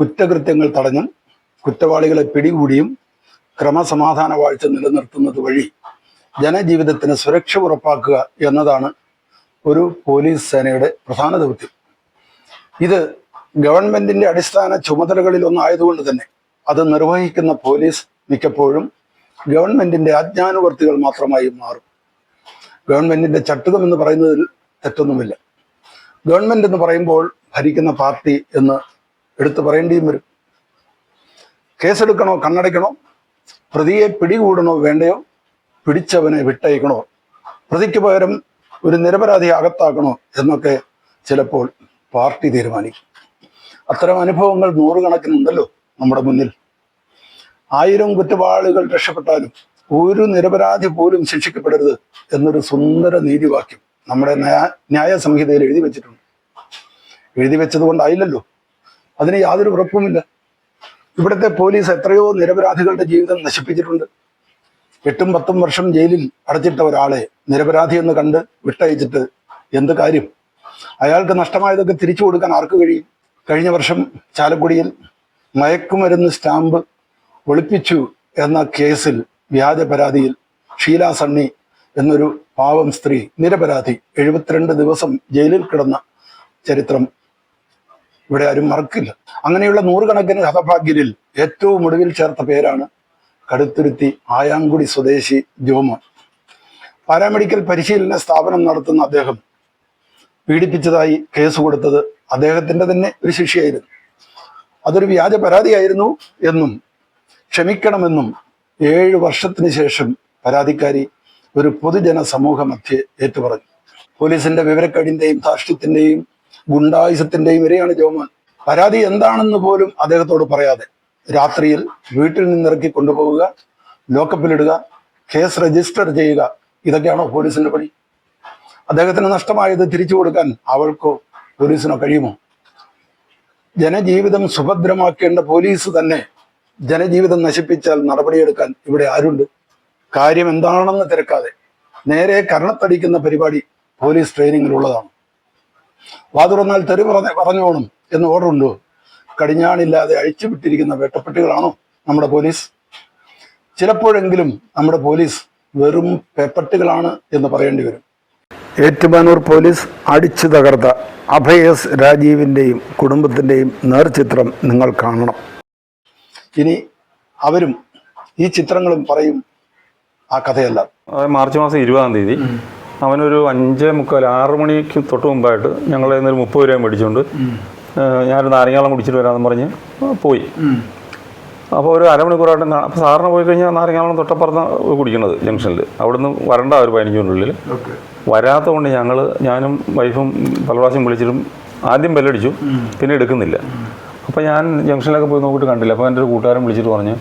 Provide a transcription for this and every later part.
കുറ്റകൃത്യങ്ങൾ തടഞ്ഞും കുറ്റവാളികളെ പിടികൂടിയും ക്രമസമാധാന വാഴ്ച നിലനിർത്തുന്നത് വഴി ജനജീവിതത്തിന് സുരക്ഷ ഉറപ്പാക്കുക എന്നതാണ് ഒരു പോലീസ് സേനയുടെ പ്രധാന ദൗത്യം. ഇത് ഗവൺമെന്റിന്റെ അടിസ്ഥാന ചുമതലകളിൽ ഒന്നായതുകൊണ്ട് തന്നെ അത് നിർവഹിക്കുന്ന പോലീസ് മിക്കപ്പോഴും ഗവൺമെന്റിന്റെ ആജ്ഞാനുവർത്തികൾ മാത്രമായി മാറും. ഗവൺമെന്റിന്റെ ചട്ടുകം എന്ന് പറയുന്നതിൽ തെറ്റൊന്നുമില്ല. ഗവൺമെന്റ് എന്ന് പറയുമ്പോൾ ഭരിക്കുന്ന പാർട്ടി എന്ന് എടുത്തു പറയേണ്ടിയും വരും. കേസെടുക്കണോ കണ്ണടയ്ക്കണോ പ്രതിയെ പിടികൂടണോ വേണ്ടയോ പിടിച്ചവനെ വിട്ടയക്കണോ പ്രതിക്ക് പകരം ഒരു നിരപരാധി അകത്താക്കണോ എന്നൊക്കെ ചിലപ്പോൾ പാർട്ടി തീരുമാനിക്കും. അത്തരം അനുഭവങ്ങൾ നൂറുകണക്കിനുണ്ടല്ലോ നമ്മുടെ മുന്നിൽ. ആയിരം കുറ്റവാളികൾ രക്ഷപ്പെട്ടാലും ഒരു നിരപരാധി പോലും ശിക്ഷിക്കപ്പെടരുത് എന്നൊരു സുന്ദര നീതിവാക്യം നമ്മുടെ ന്യായ- സംഹിതയിൽ എഴുതി വെച്ചിട്ടുണ്ട്. എഴുതി വെച്ചത് കൊണ്ടായില്ലല്ലോ അതിന് യാതൊരു ഉറപ്പുമില്ല. ഇവിടുത്തെ പോലീസ് എത്രയോ നിരപരാധികളുടെ ജീവിതം നശിപ്പിച്ചിട്ടുണ്ട്. എട്ടും പത്തും വർഷം ജയിലിൽ അടച്ചിട്ട ഒരാളെ നിരപരാധി എന്ന് കണ്ട് വിട്ടയച്ചിട്ട് എന്ത് കാര്യം? അയാൾക്ക് നഷ്ടമായതൊക്കെ തിരിച്ചു കൊടുക്കാൻ ആർക്ക് കഴിയും? കഴിഞ്ഞ വർഷം ചാലക്കുടിയിൽ മയക്കുമരുന്ന് സ്റ്റാമ്പ് ഒളിപ്പിച്ചു എന്ന കേസിൽ വ്യാജ പരാതിയിൽ ഷീല സണ്ണി എന്നൊരു പാവം സ്ത്രീ നിരപരാധി എഴുപത്തിരണ്ട് ദിവസം ജയിലിൽ കിടന്ന ചരിത്രം ഇവിടെ ആരും മറക്കില്ല. അങ്ങനെയുള്ള നൂറുകണക്കിന് ഹതഭാഗ്യരിൽ ഏറ്റവും ഒടുവിൽ ചേർത്ത പേരാണ് കടുത്തുരുത്തി ആയാങ്കുടി സ്വദേശി ജോമോൻ. പാരാമെഡിക്കൽ പരിശീലന സ്ഥാപനം നടത്തുന്ന അദ്ദേഹം പീഡിപ്പിച്ചതായി കേസ് കൊടുത്തത് അദ്ദേഹത്തിന്റെ തന്നെ ഒരു ശിക്ഷയായിരുന്നു. അതൊരു വ്യാജ പരാതിയായിരുന്നു എന്നും ക്ഷമിക്കണമെന്നും ഏഴ് വർഷത്തിന് ശേഷം പരാതിക്കാരി ഒരു പൊതുജന സമൂഹ മധ്യേ ഏറ്റുപറഞ്ഞു. പോലീസിന്റെ വിവരക്കഴിന്റെയും ധാർഷ്ട്യത്തിന്റെയും ഗുണ്ടായുസത്തിന്റെയും ഇരയാണ് ജോമാൻ പരാതി എന്താണെന്ന് പോലും അദ്ദേഹത്തോട് പറയാതെ രാത്രിയിൽ വീട്ടിൽ നിന്നിറക്കി കൊണ്ടുപോവുക ലോക്കപ്പിലിടുക കേസ് രജിസ്റ്റർ ചെയ്യുക ഇതൊക്കെയാണോ പോലീസിന്റെ പണി? അദ്ദേഹത്തിന് നഷ്ടമായത് തിരിച്ചു കൊടുക്കാൻ അവൾക്കോ പോലീസിനോ കഴിയുമോ? ജനജീവിതം സുഭദ്രമാക്കേണ്ട പോലീസ് തന്നെ ജനജീവിതം നശിപ്പിച്ചാൽ നടപടിയെടുക്കാൻ ഇവിടെ ആരുണ്ട്? കാര്യം എന്താണെന്ന് തിരക്കാതെ നേരെ കരണത്തടിക്കുന്ന പരിപാടി പോലീസ് ട്രെയിനിങ്ങിലുള്ളതാണ്. വാതുറന്നാൽ തെറി പറഞ്ഞ പറഞ്ഞോണം എന്ന് ഓർഡർ ഉണ്ടോ കടിഞ്ഞാണില്ലാതെ അഴിച്ചുവിട്ടിരിക്കുന്ന വേട്ടപ്പെട്ടികളാണോ നമ്മുടെ പോലീസ്? ചിലപ്പോഴെങ്കിലും നമ്മുടെ പോലീസ് വെറും പേപ്പട്ടികളാണ് എന്ന് പറയേണ്ടി വരും. ഏറ്റുമാനൂർ പോലീസ് അടിച്ചു തകർത്ത അഭയസ് എസ് രാജീവിന്റെയും കുടുംബത്തിന്റെയും നേർചിത്രം നിങ്ങൾ കാണണം. ഇനി അവരും ഈ ചിത്രങ്ങളും പറയും ആ കഥയല്ല. മാർച്ച് മാസം ഇരുപതാം തീയതി അവനൊരു അഞ്ചേ മുക്കാൽ ആറ് മണിക്ക് തൊട്ട് മുമ്പായിട്ട് ഞങ്ങളെ ഒരു മുപ്പത് രൂപ മേടിച്ചുകൊണ്ട് ഞാനൊരു നാരങ്ങാളം കുടിച്ചിട്ട് വരാമെന്ന് പറഞ്ഞ് പോയി. അപ്പോൾ ഒരു അരമണിക്കൂറായിട്ട് അപ്പോൾ സാറിന് പോയി കഴിഞ്ഞാൽ നാരങ്ങാളം തൊട്ടപ്പുറത്ത് കുടിക്കുന്നത് ജംഗ്ഷനിൽ അവിടുന്ന് വരണ്ട ഒരു പതിനഞ്ച് മിനിറ്റിനുള്ളിൽ വരാത്തതുകൊണ്ട് ഞങ്ങൾ ഞാനും വൈഫും പല പ്രാവശ്യം വിളിച്ചിട്ടും ആദ്യം ബെല്ലടിച്ചു പിന്നെ എടുക്കുന്നില്ല. അപ്പോൾ ഞാൻ ജംഗ്ഷനിലൊക്കെ പോയി നോക്കിയിട്ട് കണ്ടില്ല. അപ്പോൾ എന്റെ ഒരു കൂട്ടുകാരൻ വിളിച്ചിട്ട് പറഞ്ഞു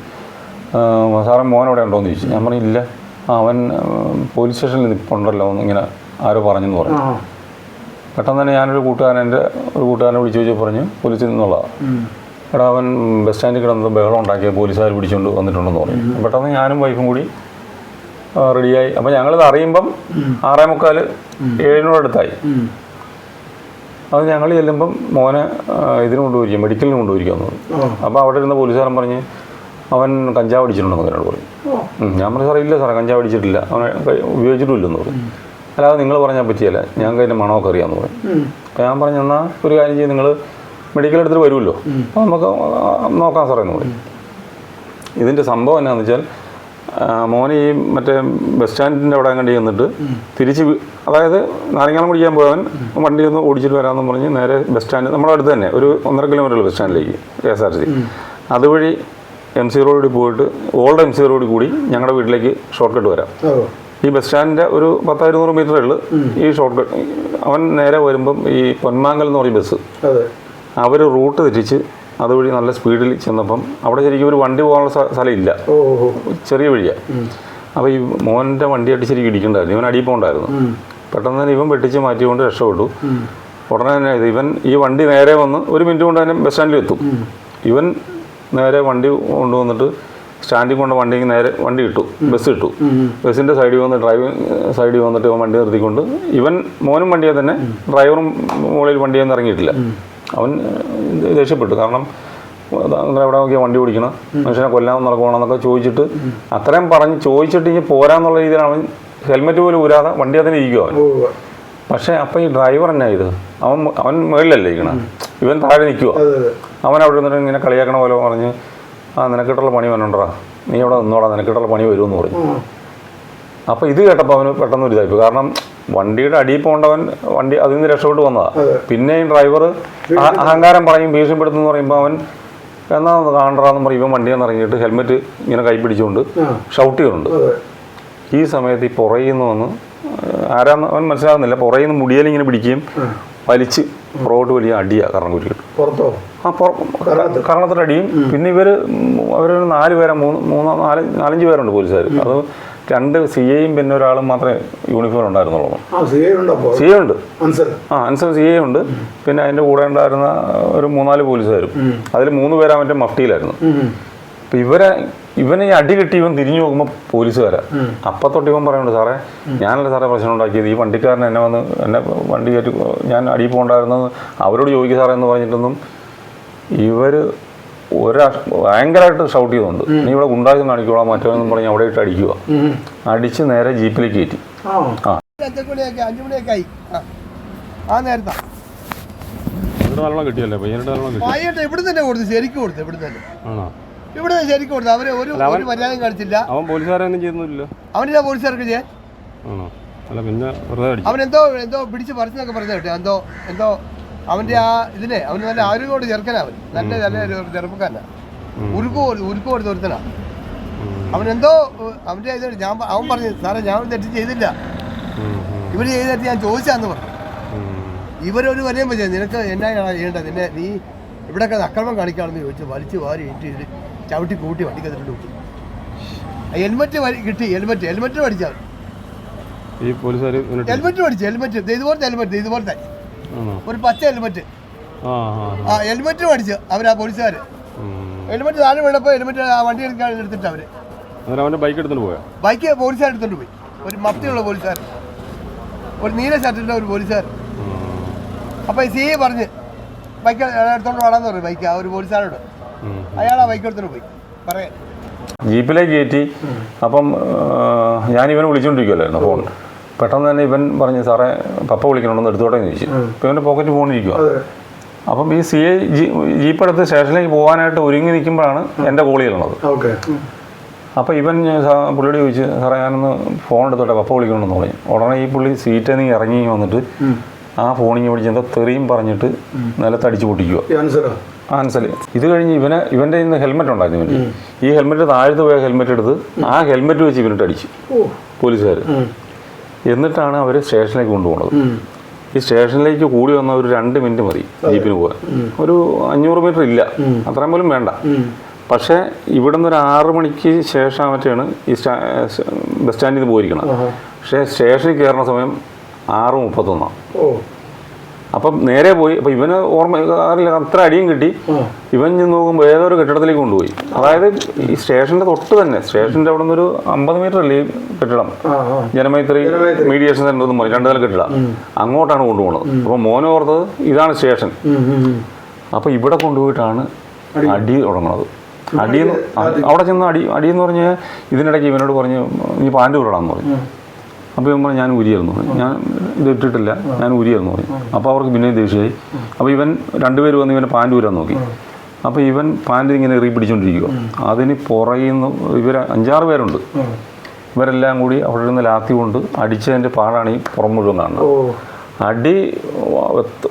"ആ, സാറേ മോൻ അവിടെ ഉണ്ടോ എന്ന് ചോദിച്ചു. ഞാൻ പറഞ്ഞു ഇല്ല. ആ, അവൻ പോലീസ് സ്റ്റേഷനിൽ നിൽപ്പുണ്ടല്ലോ ഇങ്ങനെ ആരോ പറഞ്ഞെന്ന് പറഞ്ഞു. പെട്ടെന്ന് തന്നെ ഞാനൊരു കൂട്ടുകാരൻ എന്റെ ഒരു കൂട്ടുകാരനെ വിളിച്ചു ചോദിച്ചു പറഞ്ഞു പോലീസിൽ നിന്നുള്ളതാണ് എടാ അവൻ ബസ് സ്റ്റാൻഡിൽ കിടന്ന് ബഹളം ഉണ്ടാക്കിയ പോലീസുകാർ പിടിച്ചുകൊണ്ട് വന്നിട്ടുണ്ടെന്ന് പറഞ്ഞു. പെട്ടെന്ന് ഞാനും വൈഫും കൂടി റെഡിയായി. അപ്പം ഞങ്ങളിത് അറിയുമ്പം ആറേ മുക്കാൽ ഏഴിനോടടുത്തായി അത് ഞങ്ങൾ ചെല്ലുമ്പം മോനെ ഇതിന് കൊണ്ടുപോയിരിക്കും മെഡിക്കലിന് കൊണ്ടുപോയിരിക്കാന്ന് പറഞ്ഞു. അപ്പോൾ അവിടെ ഇരുന്ന പോലീസുകാരൻ പറഞ്ഞ് അവൻ കഞ്ചാവ് അടിച്ചിട്ടുണ്ടെന്ന് എന്നോട് പറഞ്ഞു. ഞാൻ പറഞ്ഞു സാറേ ഇല്ല സാറേ കഞ്ചാവ് അടിച്ചിട്ടില്ല. അവൻ ഉപയോഗിച്ചിട്ടില്ലെന്ന് പറഞ്ഞു. അല്ലാതെ നിങ്ങൾ പറഞ്ഞാൽ പറ്റിയല്ല. ഞാൻ അതിന്റെ മണമൊക്കെ അറിയാമെന്ന് പറഞ്ഞു. അപ്പോൾ ഞാൻ പറഞ്ഞു എന്നാൽ ഒരു കാര്യം ചെയ്ത് നിങ്ങൾ മെഡിക്കൽ എടുത്തിട്ട് വരുമല്ലോ. അപ്പോൾ നമുക്ക് നോക്കാം സാറേ എന്ന് പറയും ഇതിന്റെ സംഭവം എന്നാന്ന് വെച്ചാൽ മോനെ ഈ മറ്റേ ബസ് സ്റ്റാൻഡിന്റെ അവിടെ അങ്ങോട്ട് ചെന്നിട്ട് തിരിച്ച് അതായത് നാരങ്ങാളം കുടിക്കാൻ പോയവൻ വണ്ടി ഒന്ന് ഓടിച്ചിട്ട് വരാമെന്ന് പറഞ്ഞ് നേരെ ബസ് സ്റ്റാൻഡ് നമ്മുടെ അടുത്ത് തന്നെ ഒരു ഒന്നര കിലോമീറ്റർ ബസ് സ്റ്റാൻഡിലേക്ക് കെ എസ് ആർ സി. അതുവഴി എം സി റോഡിൽ പോയിട്ട് ഓൾഡ് എം സി റോഡിൽ കൂടി ഞങ്ങളുടെ വീട്ടിലേക്ക് ഷോർട്ട് കട്ട് വരാം ഈ ബസ് സ്റ്റാൻഡിന്റെ ഒരു പത്തായിരുന്നൂറ് മീറ്ററേ ഉള്ളൂ ഈ ഷോർട്ട് കട്ട് അവൻ നേരെ വരുമ്പം ഈ പൊന്മാങ്കൽ എന്ന് പറയും ബസ് അവർ റൂട്ട് തെറ്റിച്ച് അതുവഴി നല്ല സ്പീഡിൽ ചെന്നപ്പം അവിടെ ശരിക്കും ഒരു വണ്ടി പോകാനുള്ള സ്ഥ- സ്ഥലമില്ല ചെറിയ വഴിയാണ് അപ്പോൾ ഈ മോന്റെ വണ്ടി അടിച്ച് ശരിക്കും ഇടിക്കണ്ടായിരുന്നു. ഇവൻ അടിയിൽ പോകണ്ടായിരുന്നു. പെട്ടെന്ന് തന്നെ ഇവൻ വെട്ടിച്ച് മാറ്റിക്കൊണ്ട് രക്ഷപ്പെട്ടു. ഉടനെ തന്നെ ഇവൻ ഈ വണ്ടി നേരെ വന്ന് ഒരു മിനിറ്റ് കൊണ്ട് തന്നെ ബസ് സ്റ്റാൻഡിൽ എത്തും. ഇവൻ നേരെ വണ്ടി കൊണ്ടുവന്നിട്ട് സ്റ്റാൻഡിൽ കൊണ്ട് വണ്ടി നേരെ വണ്ടി ഇട്ടു ബസ് ഇട്ടു. ബസ്സിന്റെ സൈഡിൽ വന്ന് ഡ്രൈവിംഗ് സൈഡിൽ വന്നിട്ട് ഇവൻ വണ്ടി നിർത്തിക്കൊണ്ട് ഇവൻ മോനും വണ്ടിയെ തന്നെ ഡ്രൈവറും മുകളിൽ വണ്ടിയെ നിന്ന് ഇറങ്ങിയിട്ടില്ല. അവൻ രക്ഷപ്പെട്ടു കാരണം നിങ്ങൾ എവിടെ നോക്കിയാൽ വണ്ടി ഓടിക്കണം? മനുഷ്യനെ കൊല്ലാൻ നടക്കണമെന്നൊക്കെ ചോദിച്ചിട്ട് അത്രയും പറഞ്ഞ് ചോദിച്ചിട്ട് ഇനി പോരാന്നുള്ള രീതിയിലാണ് അവൻ ഹെൽമെറ്റ് പോലും ഊരാതെ വണ്ടി അതിന് ഇരിക്കും അവൻ. പക്ഷേ അപ്പം ഈ ഡ്രൈവർ എന്നാ ഇത്? അവൻ അവൻ മുകളിലല്ലേ ഇരിക്കണം? ഇവൻ താഴെ നിൽക്കുക അവൻ അവിടെ നിന്നിട്ട് ഇങ്ങനെ കളിയാക്കണ പോലെ പറഞ്ഞ് ആ നിനക്കിട്ടുള്ള പണി വന്നുണ്ടാ നീ അവിടെ നിന്നോടാ നിനക്കിട്ടുള്ള പണി വരുമെന്ന് പറഞ്ഞു. അപ്പം അപ്പോൾ ഇത് കേട്ടപ്പോൾ അവന് പെട്ടെന്ന് ഒരു ഇതായിപ്പോയി കാരണം വണ്ടിയുടെ അടിയിൽ പോകേണ്ടവൻ വണ്ടി അതിൽ നിന്ന് രക്ഷപ്പെട്ട് വന്നതാ. പിന്നെ പിന്നെയും ഡ്രൈവർ അഹങ്കാരം പറയും ഭീഷണിപ്പെടുത്തുന്നു പറയുമ്പോൾ അവൻ എന്നാ കാണണ്ടെന്ന് പറയും. ഇവൻ വണ്ടിയിൽ നിന്ന് ഇറങ്ങിയിട്ട് ഹെൽമെറ്റ് ഇങ്ങനെ കൈ പിടിച്ചുകൊണ്ട് ഷൗട്ട് ചെയ്യുന്നുണ്ട്. ഈ സമയത്ത് ഈ പുറയിൽ നിന്ന് വന്ന് ആരാന്ന് അവൻ മനസ്സിലാകുന്നില്ല. പുറയിൽ നിന്ന് മുടിയേലിങ്ങനെ പിടിക്കുകയും വലിച്ച് പുറകോട്ട് വലിയ അടിയാണ് കുറ്റിക്കിട്ട് പുറത്തോ? ആ കറണത്തിന്റെ. അടിയും പിന്നെ ഇവർ അവരൊരു നാല് പേരെ മൂന്ന് മൂന്നോ നാല് നാലഞ്ച് പേരുണ്ട് പോലീസുകാർ അത് രണ്ട് സി എയും പിന്നെ ഒരാളും മാത്രമേ യൂണിഫോം ഉണ്ടായിരുന്നുള്ളൂ. സി എ ഉണ്ട് ആ അൻസർ സി എ ഉണ്ട് പിന്നെ അതിന്റെ കൂടെ ഉണ്ടായിരുന്ന ഒരു മൂന്നാൽ പോലീസുകാരും. അതിൽ മൂന്ന് പേരാ മറ്റേ മഫ്റ്റിയിലായിരുന്നു അപ്പം ഇവരെ ഇവനെ ഈ അടി കിട്ടി ഇവൻ തിരിഞ്ഞു നോക്കുമ്പോൾ പോലീസ് വരാം. അപ്പത്തൊട്ട് ഇവൻ പറയുന്നുണ്ട് സാറേ ഞാനല്ല സാറേ പ്രശ്നം ഉണ്ടാക്കിയത്? ഈ വണ്ടിക്കാരൻ എന്നെ വന്ന് എന്നെ വണ്ടി കയറ്റി ഞാൻ അടി പോകണ്ടായിരുന്നത് അവരോട് ചോദിക്കുക സാറേ എന്ന് പറഞ്ഞിട്ടൊന്നും ഇവർ ഒരാ ഭയങ്കരമായിട്ട് ഷൗട്ട് ചെയ്യുന്നുണ്ട് നീ ഇവിടെ ഉണ്ടാക്കി കാണിക്കോളാം മറ്റൊന്നും പറഞ്ഞ് അവിടെ ഇട്ട് അടിക്കുക അടിച്ച് നേരെ ജീപ്പിലേക്ക് കയറ്റി. ആ. ആ. അഞ്ചു മണിയൊക്കെ അഞ്ചു ആയി ആ. നേരത്താ. നല്ലോണം കിട്ടിയല്ലേ? പയ്യനായിട്ട് നല്ലോണം കിട്ടി. വൈകിട്ട് ഇവിടെ തന്നെ കൊടുത്തു ശരിക്കും കൊടുത്തു ഇവിടെ തന്നെ. ആണോ? ഇവിടെ ശരിക്കും കൊടുത്തു അവർ ഒരു ഒരു മര്യാദയും കാണിച്ചില്ല. അവൻ പോലീസുകാരൊന്നും ചെയ്യുന്നില്ലല്ലോ അവനില്ല പോലീസുകാർക്ക് ചെയ്യാൻ. ആണോ? അല്ല പിന്നെ വെറുതെ അടിച്ചു. അവനെന്തോ എന്തോ പിടിച്ച് പറിച്ചെന്നൊക്കെ പറഞ്ഞു കേട്ടോ. എന്തോ എന്തോ അവന്റെ ആ ഇതിനെ അവന് നല്ല ആരോഗ്യമോട് ചെറുക്കനാ അവൻ. നല്ല നല്ല ചെറുപ്പക്കാരനാ. ഉരുക്ക് ഉരുക്ക് കൊടുത്ത് ഒരുത്തനാ. അവനെന്തോ എന്തോ അവന്റെ ഇത് ഞാൻ അവൻ പറഞ്ഞു സാറേ ഞാൻ തെറ്റ് ചെയ്തില്ല. ഇവർ ചെയ്ത തെറ്റ് ഞാൻ ചോദിച്ചാന്ന് പറഞ്ഞു. ഇവരൊരു വരെയും പറ്റില്ല. നിനക്ക് എന്നാ ചെയ്യേണ്ടത്? നിന്നെ നീ ഇവിടെയൊക്കെ അക്രമം കാണിക്കാണെന്ന് ചോദിച്ചു വലിച്ചു വാരി ഇട്ട് ചവിട്ടി കൂട്ടി വണ്ടി വണ്ടിക്കത്തിട്ട് കൂട്ടി ഹെൽമെറ്റ് കിട്ടി ഹെൽമെറ്റ് ഹെൽമെറ്റ് പഠിച്ചാൽ ഈ പോലീസുകാർ ഹെൽമെറ്റ് പഠിച്ചു ഹെൽമെറ്റ് ഇതുപോലത്തെ ഹെൽമെറ്റ് ഇതുപോലത്തെ. ഒരു പച്ച ഹെൽമെറ്റ് ആ ഹെൽമെറ്റ് പഠിച്ചു അവരാ പോലീസുകാർ ഹെൽമെറ്റ് താഴെ വീണപ്പോൾ ഹെൽമെറ്റ് ആ വണ്ടി എടുക്കാൻ എടുത്തിട്ട് അവർ. അവന്റെ ബൈക്ക് എടുത്തിട്ട് പോയോ? ബൈക്ക് പോലീസുകാർ എടുത്തോണ്ട് പോയി. ഒരു മഫ്തിയുള്ള പോലീസുകാർ ഒരു നീല ഷർട്ടിന്റെ ഒരു പോലീസുകാർ അപ്പോൾ സി പറഞ്ഞ് ബൈക്ക് എടുത്തോണ്ട് വേണമെന്ന് പറഞ്ഞു ബൈക്ക് ആ ഒരു പോലീസുകാരോട്. അയാൾ ആ ബൈക്ക് എടുത്തിട്ട് പോയി. പറയാൻ ജീപ്പിലേക്ക് കയറ്റി. അപ്പം ഞാൻ ഇവനെ വിളിച്ചുകൊണ്ടിരിക്കുമല്ലായിരുന്നു ഫോൺ പെട്ടെന്ന് തന്നെ ഇവൻ പറഞ്ഞു സാറേ പപ്പ വിളിക്കണമെന്ന് എടുത്തോട്ടെ എന്ന് ചോദിച്ചു. ഇപ്പം ഇവന്റെ പോക്കറ്റ് ഫോണിരിക്കുക അതെ. അപ്പം ഈ സി ഐ ജീപ്പ് എടുത്ത് സ്റ്റേഷനിലേക്ക് പോകാനായിട്ട് ഒരുങ്ങി നിൽക്കുമ്പോഴാണ് എന്റെ കോൾ ചെയ്യണത് ഓക്കെ. അപ്പോൾ ഇവൻ പുള്ളിയോട് ചോദിച്ചു സാറേ ഞാനൊന്ന് ഫോൺ എടുത്തോട്ടെ പപ്പ വിളിക്കണമെന്ന് പറഞ്ഞു. ഉടനെ ഈ പുള്ളി സീറ്റിൽ നിന്ന് ഇറങ്ങി വന്നിട്ട് ആ ഫോണിങ് പിടിച്ച് എന്തോ തെറിയും പറഞ്ഞിട്ട് നിലത്തടിച്ച് പൊട്ടിക്കുക ആൻസൽ ഇത് കഴിഞ്ഞ് ഇവനെ ഇവന്റെ ഇന്ന് ഹെൽമെറ്റ് ഉണ്ടായിരുന്നു ഇവന്. ഈ ഹെൽമെറ്റ് താഴ്ന്നു പോയ ഹെൽമെറ്റ് എടുത്ത് ആ ഹെൽമെറ്റ് വെച്ച് ഇവനിട്ട് അടിച്ചു. പോലീസുകാർ എന്നിട്ടാണ് അവർ സ്റ്റേഷനിലേക്ക് കൊണ്ടുപോകുന്നത് ഈ സ്റ്റേഷനിലേക്ക് കൂടി വന്ന ഒരു രണ്ട് മിനിറ്റ് മതി ജീപ്പിന് പോകാൻ. ഒരു അഞ്ഞൂറ് മീറ്റർ ഇല്ല. അത്രയും പോലും വേണ്ട. പക്ഷേ ഇവിടുന്ന് ഒരു ആറ് മണിക്ക് ശേഷം മറ്റാണ് ഈ ബസ് സ്റ്റാൻഡിൽ നിന്ന് പോയിരിക്കണം പക്ഷേ സ്റ്റേഷനിൽ കയറുന്ന സമയം ആറ് മുപ്പത്തൊന്നാണ്. അപ്പം നേരെ പോയി അപ്പം ഇവന് ഓർമ്മ അറിയില്ല അത്ര അടിയും കിട്ടി. ഇവൻ ചെന്ന് നോക്കുമ്പോൾ ഏതൊരു കെട്ടിടത്തിലേക്ക് കൊണ്ടുപോയി. അതായത് ഈ സ്റ്റേഷന്റെ തൊട്ട് തന്നെ സ്റ്റേഷന്റെ അവിടെ നിന്നൊരു അമ്പത് മീറ്റർ അല്ലേ ഈ കെട്ടിടം? ജനമൈത്രി. മീഡിയേഷൻ സെന്റർ എന്ന് പറയും രണ്ടു നില കെട്ടിടം അങ്ങോട്ടാണ് കൊണ്ടുപോകുന്നത് അപ്പോൾ മോനെ ഓർത്തത് ഇതാണ് സ്റ്റേഷൻ. അപ്പോൾ ഇവിടെ കൊണ്ടുപോയിട്ടാണ് അടി. തുടങ്ങുന്നത് അടിയെന്ന് അവിടെ ചെന്ന് അടി അടിയെന്ന് പറഞ്ഞാൽ ഇതിനിടയ്ക്ക് ഇവനോട് പറഞ്ഞ് നീ പാന്റ് ഉരുടാന്ന് പറഞ്ഞു. അപ്പോൾ ഇവൻ പറഞ്ഞു ഞാൻ ഉരിയായിരുന്നു ഞാൻ ഇത് ഇട്ടിട്ടില്ല ഞാൻ ഉരിയായിരുന്നു പറഞ്ഞു. അപ്പോൾ അവർക്ക് പിന്നെ ദേഷ്യമായി. അപ്പോൾ ഇവൻ രണ്ടുപേർ വന്ന് ഇവന്റെ പാന്റ് ഊരാൻ നോക്കി. അപ്പോൾ ഇവൻ പാന്റ് ഇങ്ങനെ എറി പിടിച്ചുകൊണ്ടിരിക്കുക അതിന് പുറയുന്നു ഇവർ അഞ്ചാറ് പേരുണ്ട്. ഇവരെല്ലാം കൂടി അവിടെ നിന്ന് ലാത്തി കൊണ്ട് അടിച്ചതിന്റെ പാടാണ് ഈ പുറം മുഴുവൻ കാണുന്നത്. അടി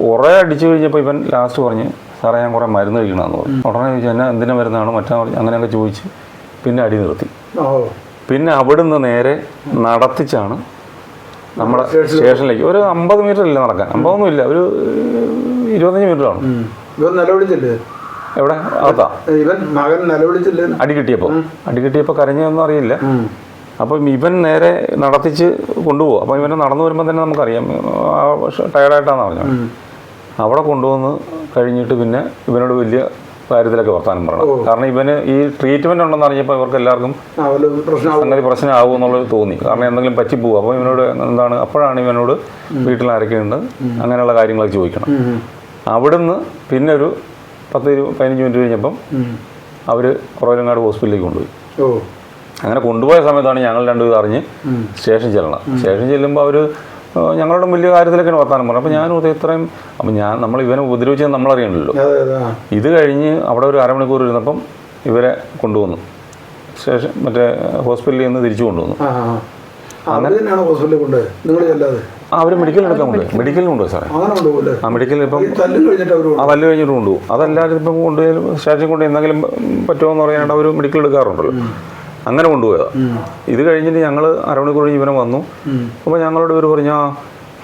കുറേ അടിച്ചു കഴിഞ്ഞപ്പോൾ ഇവൻ ലാസ്റ്റ് പറഞ്ഞ് സാറേ ഞാൻ കുറേ മരുന്ന് കഴിക്കണമെന്ന് പറഞ്ഞു. ഉടനെ ചോദിച്ചു എന്നെ എന്തിനാ മരുന്നാണ്? മറ്റാ പറഞ്ഞു അങ്ങനെയൊക്കെ ചോദിച്ച് പിന്നെ അടി നിർത്തി. പിന്നെ അവിടുന്ന് നേരെ നടത്തിച്ചാണ് നമ്മുടെ സ്റ്റേഷനിലേക്ക്. ഒരു അമ്പത് മീറ്റർ ഇല്ല നടക്കാൻ? അമ്പതൊന്നും ഇല്ല ഒരു ഇരുപത്തഞ്ച് മീറ്റർ ആണ് ഉം. ഇവൻ നിലവിളിച്ചില്ലേ? എവിടെ? അകത്താ? ഇവൻ മകൻ നിലവിളിച്ചില്ലേ? അടി കിട്ടിയപ്പോൾ അടി കിട്ടിയപ്പോൾ കരഞ്ഞൊന്നും അറിയില്ല. അപ്പം ഇവൻ നേരെ നടത്തിച്ച് കൊണ്ടുപോകും അപ്പം ഇവനെ നടന്നു വരുമ്പോൾ തന്നെ നമുക്കറിയാം. ആ പറഞ്ഞു അവിടെ കൊണ്ടുവന്ന് കഴിഞ്ഞിട്ട് പിന്നെ ഇവനോട് വലിയ കാര്യത്തിലൊക്കെ വർത്താനം പറയണം. കാരണം ഇവന് ഈ ട്രീറ്റ്മെന്റ് ഉണ്ടെന്ന് അറിഞ്ഞപ്പോൾ ഇവർക്ക് എല്ലാവർക്കും സംഗതി പ്രശ്നമാവും എന്നുള്ളത് തോന്നി. കാരണം എന്തെങ്കിലും പറ്റിപ്പോകും അപ്പോൾ ഇവനോട് എന്താണ് അപ്പോഴാണ് ഇവനോട് വീട്ടിൽ ആരൊക്കെയുണ്ട് അങ്ങനെയുള്ള കാര്യങ്ങളൊക്കെ ചോദിക്കണം. അവിടുന്ന് പിന്നെ ഒരു പത്ത് പതിനഞ്ച് മിനിറ്റ് കഴിഞ്ഞപ്പം. അവർ കുറവിലങ്ങാട് ഹോസ്പിറ്റലിലേക്ക് കൊണ്ടുപോയി. അങ്ങനെ കൊണ്ടുപോയ സമയത്താണ് ഞങ്ങൾ രണ്ടുപേരും അറിഞ്ഞ് സ്റ്റേഷൻ ചെല്ലണം സ്റ്റേഷൻ ചെല്ലുമ്പോൾ അവർ ഞങ്ങളുടെ വലിയ കാര്യത്തിലൊക്കെയാണ് വർത്താനം പറഞ്ഞത്. അപ്പോൾ ഞാൻ ഓർത്ത് ഇത്രയും അപ്പം ഞാൻ നമ്മൾ ഇവനെ ഉപദ്രവിച്ചത് നമ്മളറിയണല്ലോ. അതെ അതെ ആ. ഇത് കഴിഞ്ഞ് അവിടെ ഒരു അരമണിക്കൂർ ഇരുന്നപ്പം ഇവരെ കൊണ്ടുവന്നു. സ്റ്റേഷൻ മറ്റേ ഹോസ്പിറ്റലിൽ നിന്ന് തിരിച്ചു കൊണ്ടുവന്നു. അവർ മെഡിക്കൽ എടുക്കാൻ കൊണ്ടുപോയി. മെഡിക്കലിൽ കൊണ്ടുപോയി സാറേ. ആ മെഡിക്കലിൽ ഇപ്പം ആ വല്ല് കഴിഞ്ഞിട്ട് കൊണ്ടുപോകും. അതല്ലാതെ ഇപ്പം കൊണ്ടുപോയി സ്റ്റേഷൻ കൊണ്ട് എന്തെങ്കിലും പറ്റുമോ എന്ന് പറയാണ്ട് അവർ മെഡിക്കൽ എടുക്കാറുണ്ടല്ലോ. അങ്ങനെ കൊണ്ടുപോയതാണ് ഇത് കഴിഞ്ഞിട്ട് ഞങ്ങൾ അരമണിക്കൂർ കഴിഞ്ഞ് ഇവനെ വന്നു. അപ്പോൾ ഞങ്ങളോട് ഇവർ പറഞ്ഞു "ആ,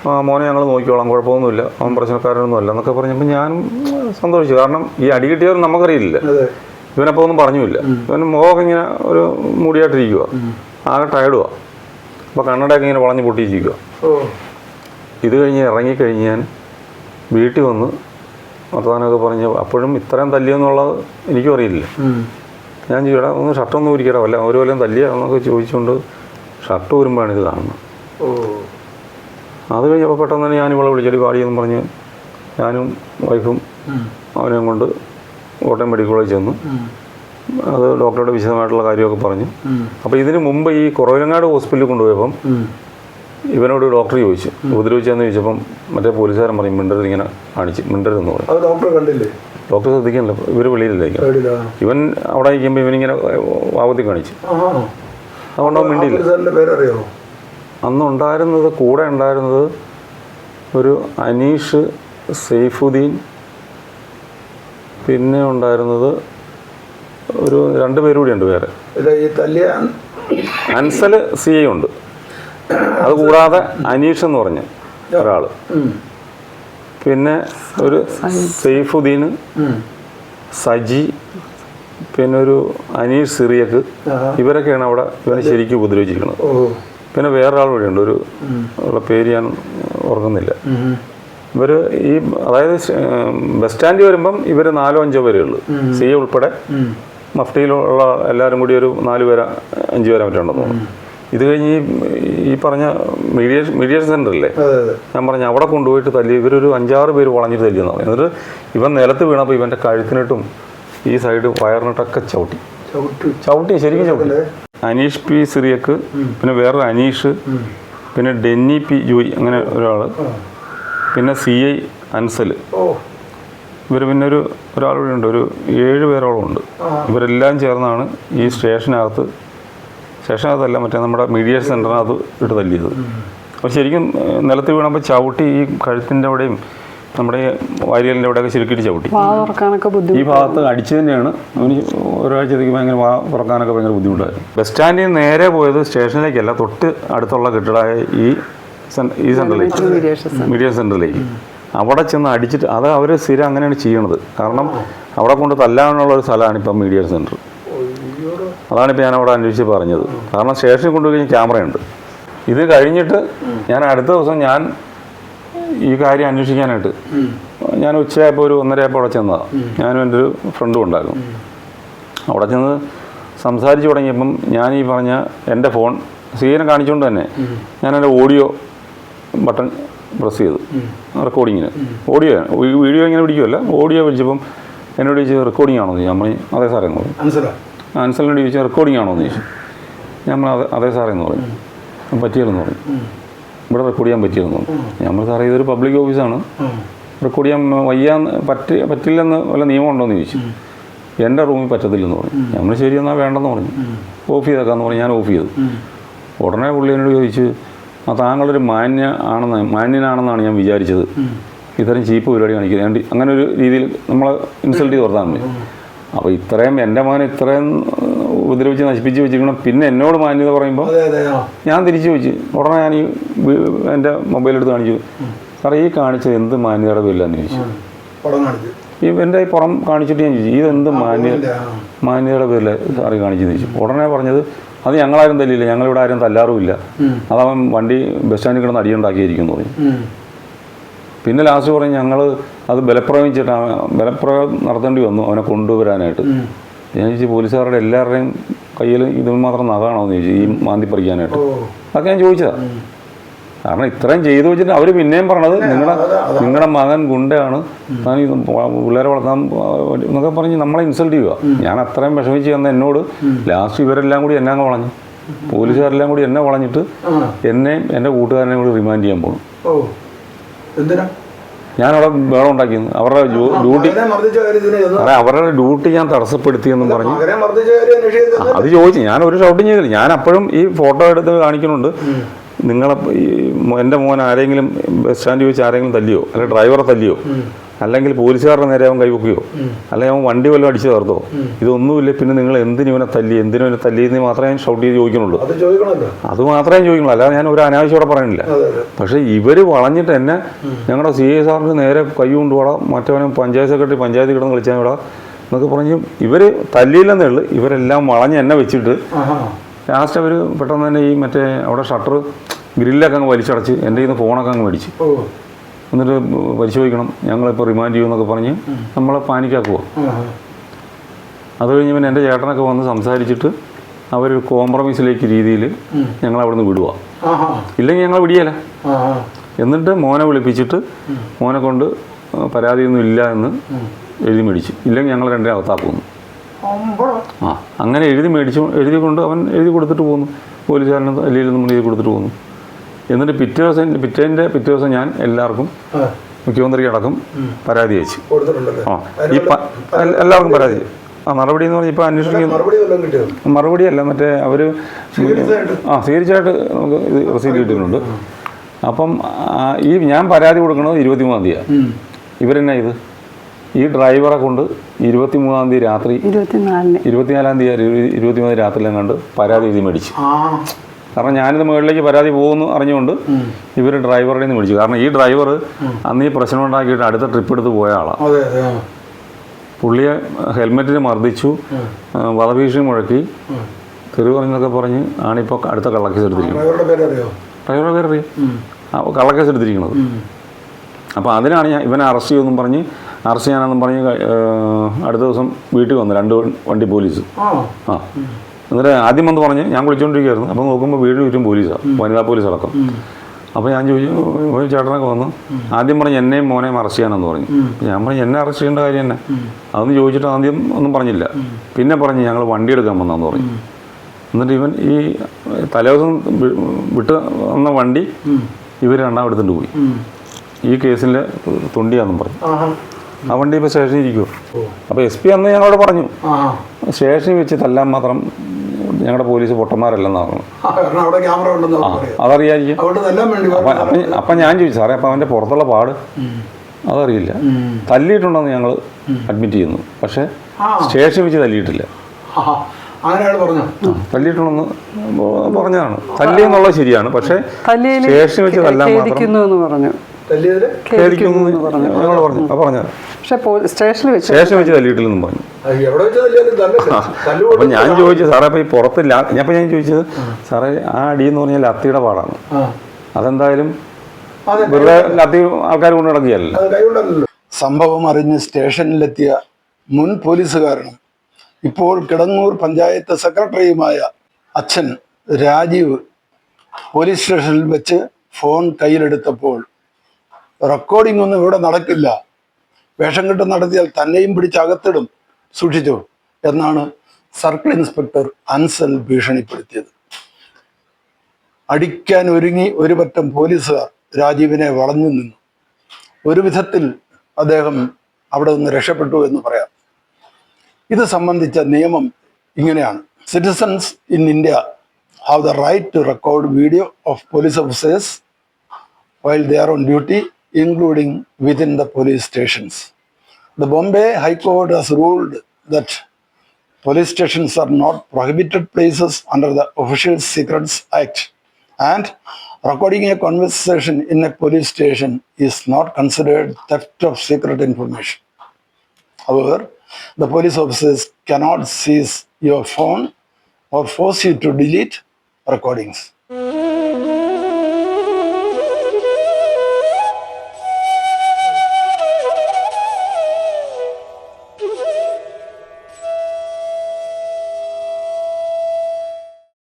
ആ മോനെ ഞങ്ങൾ നോക്കിക്കോളാം കുഴപ്പമൊന്നുമില്ല. അവൻ പ്രശ്നക്കാരനൊന്നും അല്ല എന്നൊക്കെ പറഞ്ഞപ്പോൾ ഞാനും സന്തോഷിച്ചു. കാരണം ഈ അടി കിട്ടിയവർ നമുക്കറിയില്ല. ഇവനപ്പോ ഇവനപ്പോൾ ഒന്നും പറഞ്ഞില്ല ഇവൻ മുഖമൊക്കെ ഇങ്ങനെ ഒരു മൂടിയായിട്ടിരിക്കുക ആകെ ടയർഡുവാ അപ്പോൾ കണ്ണടയൊക്കെ ഇങ്ങനെ വളഞ്ഞു പൊട്ടിയിരിക്കുക ഇത് കഴിഞ്ഞ് ഇറങ്ങിക്കഴിഞ്ഞ് ഞാൻ വീട്ടിൽ വന്ന് വർത്തമാനമൊക്കെ പറഞ്ഞ് അപ്പോഴും ഇത്രയും തല്ലിയെന്നുള്ളത് എനിക്കും അറിയില്ല. ഞാൻ ചോദിച്ചാ ഒന്ന് ഷർട്ടൊന്നും ഊരിക്കടാ വല്ല ഒരു വല്ലതും തല്ലിയ എന്നൊക്കെ ചോദിച്ചുകൊണ്ട് ഷർട്ട് ഊരുമ്പോഴാണ് ഇത് കാണുന്നത് അത് കഴിഞ്ഞപ്പോൾ പെട്ടെന്ന് തന്നെ ഞാൻ ഇവളെ വിളിച്ചടി പാടിയെന്ന് പറഞ്ഞ് ഞാനും വൈഫും. അവനെയും കൊണ്ട് കോട്ടയം മെഡിക്കൽ കോളേജ് ചെന്നു അത് ഡോക്ടറുടെ വിശദമായിട്ടുള്ള കാര്യമൊക്കെ പറഞ്ഞു. അപ്പോൾ ഇതിന് മുമ്പ് ഈ കുറവിലങ്ങാട് ഹോസ്പിറ്റലിൽ കൊണ്ടുപോയപ്പം. ഇവനോട് ഡോക്ടർ ചോദിച്ചു. ഉപദ്രവിച്ചെന്ന് ചോദിച്ചപ്പം മറ്റേ പോലീസുകാരൻ പറയും മിണ്ടരുത് ഇങ്ങനെ കാണിച്ച് മിണ്ടരുതെന്ന് പറയും ഡോക്ടർ കണ്ടില്ലേ? ഡോക്ടർ ശ്രദ്ധിക്കണല്ലോ. ഇവർ വെളിയിലല്ലേ ഇവൻ അവിടെ ഇരിക്കുമ്പോൾ ഇവനിങ്ങനെ വാപത്തി കാണിച്ചു. അതുകൊണ്ടോ മിണ്ടില്ല മിണ്ടിയില്ല. അന്ന് ഉണ്ടായിരുന്നത് കൂടെ ഉണ്ടായിരുന്നത് ഒരു അനീഷ് സെയ്ഫുദ്ദീൻ പിന്നെ ഉണ്ടായിരുന്നത് ഒരു രണ്ട് പേരും കൂടി ഉണ്ട് വേറെ. അൻസൽ സി ഐ ഉണ്ട്. അതുകൂടാതെ അനീഷ് എന്ന് പറഞ്ഞ ഒരാൾ പിന്നെ ഒരു സെയ്ഫുദ്ദീൻ സജി പിന്നെ ഒരു അനീഷ് സിറിയക്ക്. ഇവരൊക്കെയാണ് അവിടെ ഇവനെ ശരിക്കും ഉപദ്രവിച്ചിരിക്കുന്നത്. പിന്നെ വേറൊരാൾ വഴിയുണ്ട് ഉണ്ട് ഒരു പേര് ഞാൻ ഓർക്കുന്നില്ല. ഇവർ ഇവർ ഈ അതായത് ബസ് സ്റ്റാൻഡിൽ വരുമ്പം ഇവർ നാലോ അഞ്ചോ പേരേ ഉള്ളൂ. സി എ ഉൾപ്പെടെ. മഫ്റ്റിയിലുള്ള എല്ലാവരും കൂടി ഒരു നാല് പേര അഞ്ച് പേരാ പറ്റുണ്ടെന്ന് തോന്നുന്നു. ഇത് കഴിഞ്ഞ് ഈ- പറഞ്ഞ മീഡിയേഷൻ മീഡിയേഷൻ സെന്ററില്ലേ ഞാൻ പറഞ്ഞ അവിടെ കൊണ്ടുപോയിട്ട് തല്ലി ഇവരൊരു അഞ്ചാറ് പേര് വളഞ്ഞിട്ട് തല്ലിയെന്ന് പറഞ്ഞു. എന്നിട്ട് ഇവൻ നിലത്ത് വീണപ്പോൾ ഇവന്റെ കഴുത്തിനിട്ടും ഈ സൈഡ് വയറിനിട്ടൊക്കെ ചവിട്ടി. ചവിട്ടി. ശരിക്കും ചവിട്ടി. അനീഷ് പി സിറിയക്ക് പിന്നെ വേറൊരു അനീഷ് പിന്നെ ഡെന്നി പി ജോയി അങ്ങനെ ഒരാൾ പിന്നെ സി ഐ അൻസൽ. ഇവർ പിന്നെ ഒരു ഒരാൾ കൂടി ഉണ്ട്. ഒരു ഏഴ് പേരോളം ഉണ്ട്. ഇവരെല്ലാം ചേർന്നാണ് ഈ സ്റ്റേഷനകത്ത് സ്റ്റേഷനകത്തല്ല മറ്റേ നമ്മുടെ മീഡിയേഷൻ അത് ഇട്ട് തല്ലിയത്. അപ്പോൾ ശരിക്കും നിലത്ത് വീണപ്പോൾ ചവിട്ടി ഈ കഴുത്തിന്റെ അവിടെയും നമ്മുടെ ഈ വാരിയലിന്റെ അവിടെയൊക്കെ ശരിക്കിട്ട് ചവിട്ടി. വാ തുറക്കാനൊക്കെ ഈ ഭാഗത്ത് അടിച്ചു തന്നെയാണ്. അവന് ഒരാഴ്ചത്തേക്ക് ഭയങ്കര വാ തുറക്കാനൊക്കെ ഭയങ്കര ബുദ്ധിമുട്ടായിരുന്നു. ബസ് സ്റ്റാൻഡിൽ നിന്ന് നേരെ പോയത് സ്റ്റേഷനിലേക്കല്ല തൊട്ട് അടുത്തുള്ള കെട്ടിടമായ ഈ സെൻ- ഈ സെന്ററിലേക്ക് മീഡിയേഷൻ മീഡിയ സെന്ററിലേക്ക് അവിടെ ചെന്ന് അടിച്ചിട്ട് അത് അവർ സ്ഥിരം അങ്ങനെയാണ് ചെയ്യണത്. കാരണം അവിടെ കൊണ്ട് തല്ലാനുള്ള ഒരു സ്ഥലമാണ് ഇപ്പം മീഡിയ സെന്റർ അതാണിപ്പോൾ ഞാൻ അവിടെ അന്വേഷിച്ച് പറഞ്ഞത്. കാരണം സ്റ്റേഷനിൽ കൊണ്ടുപോയി ക്യാമറയുണ്ട്. ഇത് കഴിഞ്ഞിട്ട് ഞാൻ അടുത്ത ദിവസം ഞാൻ ഈ കാര്യം അന്വേഷിക്കാനായിട്ട് ഞാൻ ഉച്ചയായപ്പോൾ ഒരു ഒന്നരയായപ്പോൾ അവിടെ ചെന്നതാണ് ഞാനും എന്റെ ഒരു ഫ്രണ്ടും ഉണ്ടായിരുന്നു. അവിടെ ചെന്ന് സംസാരിച്ച് തുടങ്ങിയപ്പം ഞാൻ ഈ പറഞ്ഞ എന്റെ ഫോൺ സീനെ കാണിച്ചുകൊണ്ട് തന്നെ ഞാൻ എന്റെ ഓഡിയോ ബട്ടൺ പ്രസ് ചെയ്തു. റെക്കോർഡിങ്ങിന് ഓഡിയോ വീഡിയോ ഇങ്ങനെ പിടിക്കുമല്ല ഓഡിയോ വിളിച്ചപ്പം എന്നോട് ചോദിച്ചു റെക്കോർഡിംഗ് ആണോ. ഞാൻ അതെ സാറേ മനസ്സിലാ ചോദിച്ചാൽ ചോദിച്ചു റെക്കോർഡിംഗ് ആണോ? എന്ന് ചോദിച്ചു. നമ്മൾ അത് അതേ സാറേ എന്ന് പറഞ്ഞു. പറ്റിയില്ലെന്ന് പറഞ്ഞു. ഇവിടെ റെക്കോർഡ് ചെയ്യാൻ പറ്റിയില്ലെന്ന് പറഞ്ഞു. നമ്മൾ സാറേ ഇതൊരു പബ്ലിക് ഓഫീസാണ് റെക്കോർഡ് ചെയ്യാൻ വയ്യാന്ന് പറ്റി പറ്റില്ലെന്ന് വല്ല നിയമം ചോദിച്ചു. എന്റെ റൂമിൽ പറ്റത്തില്ലെന്ന് പറഞ്ഞു. നമ്മൾ ശരി എന്നാൽ വേണ്ടെന്ന് പറഞ്ഞു. ഓഫ് ചെയ്തേക്കാന്ന് പറഞ്ഞു. ഞാൻ ഓഫ് ചെയ്തു. ഉടനെ പുള്ളി എന്നോട് ചോദിച്ചു ആ താങ്കളൊരു മാന്യ ആണെന്ന് മാന്യനാണെന്നാണ് ഞാൻ വിചാരിച്ചത്. ഇത്തരം ചീപ്പ് പരിപാടി കാണിക്കുന്നത്. അങ്ങനെ ഒരു രീതിയിൽ നമ്മളെ ഇൻസൾട്ട് ചെയ്ത് വർത്താൻ പറ്റും അപ്പോൾ ഇത്രയും എന്റെ മോൻ ഇത്രയും ഉപദ്രവിച്ച് നശിപ്പിച്ച് വെച്ചിരിക്കണം. പിന്നെ എന്നോട് മാന്യത പറയുമ്പോൾ ഞാൻ തിരിച്ചു ചോദിച്ചു. ഉടനെ ഞാൻ ഈ എന്റെ മൊബൈൽ എടുത്ത് കാണിച്ചു. സാറേ ഈ കാണിച്ചത് എന്ത് മാന്യതയുടെ പേരിലാന്ന് ചോദിച്ചു. കാണിച്ച്. ഈ എന്റെ ഈ പുറം കാണിച്ചിട്ട് ഞാൻ ചോദിച്ചു. ഇതെന്ത് മാന്യ. മാന്യതയുടെ പേരിൽ സാറി കാണിച്ചെന്ന് ചോദിച്ചു. ഉടനെ പറഞ്ഞത് അത് ഞങ്ങളാരും തല്ലിയില്ല. ഞങ്ങളിവിടെ ആരും തല്ലാറുമില്ല. അതവൻ വണ്ടി ബസ് സ്റ്റാൻഡിൽ കിടന്ന് അടിയുണ്ടാക്കിയിരിക്കുന്നു പറഞ്ഞു. പിന്നെ ലാസ്റ്റ് പറഞ്ഞ് ഞങ്ങൾ അത് ബലപ്രയോഗിച്ചിട്ടാണ് ബലപ്രയോഗം നടത്തേണ്ടി വന്നു അവനെ കൊണ്ടുവരാനായിട്ട്. ഞാൻ ചോദിച്ചു പോലീസുകാരുടെ എല്ലാവരുടെയും കയ്യിൽ ഇത് മാത്രം നഖാണോ എന്ന് ചോദിച്ചു ഈ മാന്തി പറിക്കാനായിട്ട്. അതൊക്കെ ഞാൻ ചോദിച്ചതാ. കാരണം ഇത്രയും ചെയ്തു വെച്ചിട്ട് അവർ പിന്നെയും പറഞ്ഞത് നിങ്ങളുടെ നിങ്ങളുടെ മകൻ ഗുണ്ടയാണ്. ഞാൻ ഇത് പിള്ളേരെ വളർത്താൻ എന്നൊക്കെ പറഞ്ഞ് നമ്മളെ ഇൻസൾട്ട് ചെയ്യുക ഞാൻ അത്രയും വിഷമിച്ച് തന്ന എന്നോട് ലാസ്റ്റ് ഇവരെല്ലാം കൂടി എന്നെ അങ്ങ് വളഞ്ഞു. പോലീസുകാരെല്ലാം കൂടി എന്നെ വളഞ്ഞിട്ട് എന്നെയും എന്റെ കൂട്ടുകാരനെയും കൂടി റിമാൻഡ് ചെയ്യാൻ പോകും എന്തിനാ? ഞാനവിടെ വേറെ ഉണ്ടാക്കിയിരുന്നു അവരുടെ ഡ്യൂട്ടി അതെ അവരുടെ ഡ്യൂട്ടി ഞാൻ തടസ്സപ്പെടുത്തി എന്നും അന്വേഷിക്കുന്നത് അത് ചോദിച്ചു. ഞാൻ ഒരു ഷൗട്ടിങ് ചെയ്തില്ല. ഞാൻ അപ്പോഴും ഈ ഫോട്ടോ എടുത്ത് കാണിക്കുന്നുണ്ട്. നിങ്ങളെ ഈ എന്റെ മോൻ ആരെങ്കിലും ബസ് സ്റ്റാൻഡ് വെച്ച് ആരെങ്കിലും തല്ലിയോ? അല്ലെങ്കിൽ ഡ്രൈവറെ തല്ലിയോ? അല്ലെങ്കിൽ പോലീസുകാരുടെ നേരെ അവൻ കൈവക്കുകയോ അല്ലെങ്കിൽ അവൻ വണ്ടി വല്ലതും അടിച്ചു തീർത്തോ ഇതൊന്നുമില്ല പിന്നെ നിങ്ങൾ എന്തിനു ഇവനെ തല്ലി എന്തിനു ഇവനെ തല്ലി എന്ന് മാത്രമേ ഞാൻ ഷൗട്ട് ചെയ്ത് ചോദിക്കുന്നുള്ളൂ. അത് മാത്രമേ ഞാൻ ചോദിക്കുള്ളൂ അല്ലാതെ ഞാൻ ഒരു അനാവശ്യോടെ പറയുന്നില്ല. പക്ഷെ ഇവർ വളഞ്ഞിട്ട് തന്നെ ഞങ്ങളുടെ സി ഐ സാറിന് നേരെ കൈ കൊണ്ടുപോടാം മറ്റവനും പഞ്ചായത്ത് സെക്രട്ടറി പഞ്ചായത്തിൽ കിടന്ന് കളിച്ചാൽ വിടാം എന്നൊക്കെ പറഞ്ഞ് ഇവർ തല്ലിയില്ലെന്നേ ഉള്ളൂ. ഇവരെല്ലാം വളഞ്ഞ് എന്നെ വെച്ചിട്ട് ലാസ്റ്റ് അവർ പെട്ടെന്ന് തന്നെ ഈ മറ്റേ അവിടെ ഷട്ടർ ഗ്രില്ലൊക്കെ അങ്ങ് വലിച്ചടച്ച് എന്റെ കയ്യിൽ നിന്ന് ഫോണൊക്കെ അങ്ങ് മേടിച്ച്. എന്നിട്ട് പരിശോധിക്കണം. ഞങ്ങളിപ്പോൾ റിമാൻഡ് ചെയ്യുമെന്നൊക്കെ പറഞ്ഞ് നമ്മളെ പാനിക്കാക്കുക അത് കഴിഞ്ഞ് പിന്നെ എന്റെ ചേട്ടനൊക്കെ വന്ന് സംസാരിച്ചിട്ട് അവരൊരു കോംപ്രമൈസിലേക്ക് രീതിയിൽ ഞങ്ങൾ അവിടെ നിന്ന് വിടുക ഇല്ലെങ്കിൽ ഞങ്ങൾ വിടിയല്ല എന്നിട്ട് മോനെ വിളിപ്പിച്ചിട്ട് മോനെ കൊണ്ട് പരാതിയൊന്നും ഇല്ല എന്ന് എഴുതി മേടിച്ചു. ഇല്ലെങ്കിൽ ഞങ്ങൾ രണ്ടിനെ അകത്താക്കുന്നു. ആ അങ്ങനെ എഴുതി മേടിച്ചു എഴുതി കൊണ്ട് അവൻ എഴുതി കൊടുത്തിട്ട് പോന്നു പോലീസുകാരന് നമ്മൾ എഴുതി കൊടുത്തിട്ട് പോന്നു എന്നിട്ട് പിറ്റേ ദിവസം പിറ്റേന്റെ പിറ്റേ ദിവസം ഞാൻ എല്ലാവർക്കും മുഖ്യമന്ത്രി മുഖ്യമന്ത്രിക്ക് അടക്കം പരാതി അയച്ചു. ആ. ഈ എല്ലാവർക്കും പരാതി. ആ നടപടി എന്ന് പറഞ്ഞാൽ ഇപ്പോൾ അന്വേഷിക്കുന്നു മറുപടി മറുപടി അല്ല മറ്റേ അവർ ആ സ്വീകരിച്ചായിട്ട് നമുക്ക് ഇത് റെസീറ്റ് കിട്ടിയിട്ടുണ്ട്. അപ്പം ഈ ഞാൻ പരാതി കൊടുക്കുന്നത് ഇരുപത്തിമൂന്നാം തീയതിയാണ്. ഇവരെന്നാ ഇത്? ഈ ഡ്രൈവറെ കൊണ്ട് ഇരുപത്തിമൂന്നാം തീയതി രാത്രി ഇരുപത്തിനാലാം തീയതി ഇരുപത്തിമൂന്ന് രാത്രി കണ്ട് പരാതി എഴുതി മേടിച്ചു. ആ. കാരണം ഞാനിത് മുകളിലേക്ക് പരാതി പോകുന്നു അറിഞ്ഞുകൊണ്ട് ഇവർ ഡ്രൈവറുടെ നിന്ന് വിളിച്ചു. കാരണം ഈ ഡ്രൈവർ അന്ന് ഈ പ്രശ്നം ഉണ്ടാക്കിയിട്ട് അടുത്ത ട്രിപ്പ് എടുത്ത് പോയ ആളാണ് പുള്ളിയെ ഹെൽമെറ്റിന് മർദ്ദിച്ചു വധഭീഷണി മുഴക്കി തെറി പറഞ്ഞതൊക്കെ പറഞ്ഞ് ആണിപ്പോൾ അടുത്ത കള്ളക്കേസ് എടുത്തിരിക്കുന്നത് ഡ്രൈവറുടെ പേരറിയോ? ഡ്രൈവറെ പേര് അറിയാം കള്ളക്കേസ് എടുത്തിരിക്കുന്നത്. അപ്പോൾ അതിനാണ് ഞാൻ ഇവനെ അറസ്റ്റ് ചെയ്യുമെന്നും പറഞ്ഞ് അറസ്റ്റ് ചെയ്യാനെന്നും പറഞ്ഞ് അടുത്ത ദിവസം വീട്ടിൽ വന്നു രണ്ട് വണ്ടി പോലീസ്. ആ. എന്നിട്ട് ആദ്യം വന്ന് പറഞ്ഞ് ഞാൻ വിളിച്ചുകൊണ്ടിരിക്കുകയായിരുന്നു അപ്പോൾ നോക്കുമ്പോൾ വീട് ചുറ്റും പോലീസാണ് വനിതാ പോലീസ് അടക്കം അപ്പോൾ ഞാൻ ചോദിച്ചു ഒരു ചേട്ടനൊക്കെ വന്നു. ആദ്യം പറഞ്ഞു എന്നെയും മോനെയും അറസ്റ്റ് ചെയ്യാനെന്ന് പറഞ്ഞു. ഞാൻ പറഞ്ഞു എന്നെ അറസ്റ്റ് ചെയ്യേണ്ട കാര്യം തന്നെ അതൊന്ന് ചോദിച്ചിട്ട് ആദ്യം ഒന്നും പറഞ്ഞില്ല. പിന്നെ പറഞ്ഞു ഞങ്ങൾ വണ്ടി എടുക്കാൻ വന്നാന്ന് പറഞ്ഞു. എന്നിട്ട് ഇവൻ ഈ തലേദിവസം വിട്ട് വന്ന വണ്ടി ഇവർ രണ്ടാം എടുത്തിട്ട് പോയി. ഈ കേസിന്റെ തൊണ്ടിയാണെന്നും പറഞ്ഞു. ആ വണ്ടി ഇപ്പോൾ സ്റ്റേഷനിൽ ഇരിക്കുമോ അപ്പോൾ എസ് പി അന്ന് ഞങ്ങളോട് പറഞ്ഞു. സ്റ്റേഷനിൽ വെച്ച് തല്ലാൻ മാത്രം ഞങ്ങളുടെ പോലീസ് പൊട്ടന്മാരല്ലെന്ന് പറഞ്ഞു ആ, കാരണം അവിടെ ക്യാമറ ഉണ്ടെന്ന് അവർക്ക് അറിയാം അതറിയാതിരിക്കും. അതുകൊണ്ട് അപ്പം ഞാൻ ചോദിച്ചു സാറേ അപ്പം അവന്റെ പുറത്തുള്ള പാട്? അതറിയില്ല. തല്ലിയിട്ടുണ്ടെന്ന് ഞങ്ങൾ അഡ്മിറ്റ് ചെയ്യുന്നു. പക്ഷേ സ്റ്റേഷൻ വെച്ച് തല്ലിയിട്ടില്ല. തല്ലിയിട്ടുണ്ടെന്ന് പറഞ്ഞതാണ്. തല്ലി എന്നുള്ളത് ശരിയാണ്. പക്ഷേ സ്റ്റേഷൻ വെച്ച് തല്ലാൻ മാത്രം എന്ന് പറഞ്ഞു. തല്ലിയതിൽ ഖേദിക്കുന്നു എന്ന് ഞങ്ങൾ പറഞ്ഞു. ആ പറഞ്ഞത് പക്ഷെ പോ- സ്റ്റേഷനിൽ വെച്ച് സ്റ്റേഷനിൽ വെച്ച് തല്ലിയിട്ടില്ലെന്നും പറഞ്ഞു. അപ്പൊ ഞാൻ ചോദിച്ചു സാറേ അപ്പൊ ഈ പുറത്ത് ഞാൻ ഞാൻ ചോദിച്ചത് സാറേ ആ അടി എന്ന് പറഞ്ഞാൽ ലത്തിയുടെ പാടാണ്. അതെന്തായാലും അതെ വെറുതെ ലത്തി ആൾക്കാർ കൊണ്ട് നടക്കുകയല്ല. സംഭവം അറിഞ്ഞ് സ്റ്റേഷനിലെത്തിയ മുൻ പോലീസുകാരനും ഇപ്പോൾ കിടങ്ങൂർ പഞ്ചായത്ത് സെക്രട്ടറിയുമായ അച്ഛൻ രാജീവ് പോലീസ് സ്റ്റേഷനിൽ വെച്ച് ഫോൺ കയ്യിലെടുത്തപ്പോൾ റെക്കോർഡിംഗ് ഒന്നും ഇവിടെ നടക്കില്ല. വേഷം കെട്ട് നടത്തിയാൽ തന്നെയും പിടിച്ച് അകത്തിടും. സൂക്ഷിച്ചു? എന്നാണ് സർക്കിൾ ഇൻസ്പെക്ടർ അൻസൽ ഭീഷണിപ്പെടുത്തിയത്. അടിക്കാൻ ഒരുങ്ങി ഒരു പറ്റം പോലീസുകാർ രാജീവിനെ വളഞ്ഞു നിന്നു. ഒരു വിധത്തിൽ അദ്ദേഹം അവിടെ നിന്ന് രക്ഷപ്പെട്ടു എന്ന് പറയാം. ഇത് സംബന്ധിച്ച നിയമം ഇങ്ങനെയാണ്. Citizens in India have the right to record video of police officers while they are on duty, including within the police stations. The Bombay High Court has ruled that police stations are not prohibited places under the Official Secrets Act, and recording a conversation in a police station is not considered theft of secret information. However, the police officers cannot seize your phone or force you to delete recordings.